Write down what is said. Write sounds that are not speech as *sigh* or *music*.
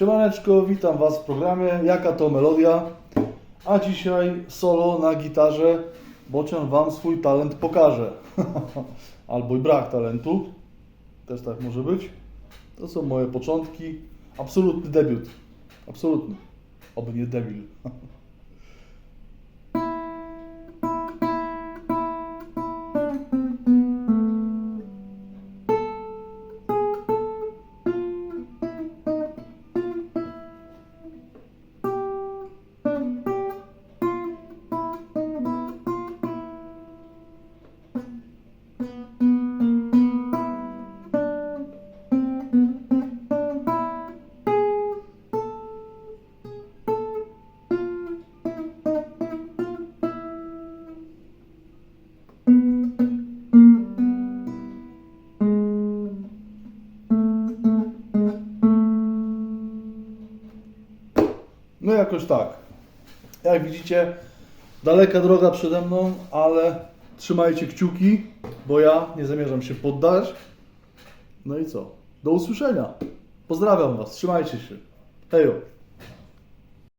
Siemaneczko, witam Was w programie Jaka to melodia? A dzisiaj solo na gitarze Bocian Wam swój talent pokaże. *laughs* Albo i brak talentu. Też tak może być. To są moje początki. Absolutny debiut. Absolutny. Oby nie debil. *laughs* No jakoś tak. Jak widzicie, daleka droga przede mną, ale trzymajcie kciuki, bo ja nie zamierzam się poddać. No i co? Do usłyszenia. Pozdrawiam Was, trzymajcie się. Hejo.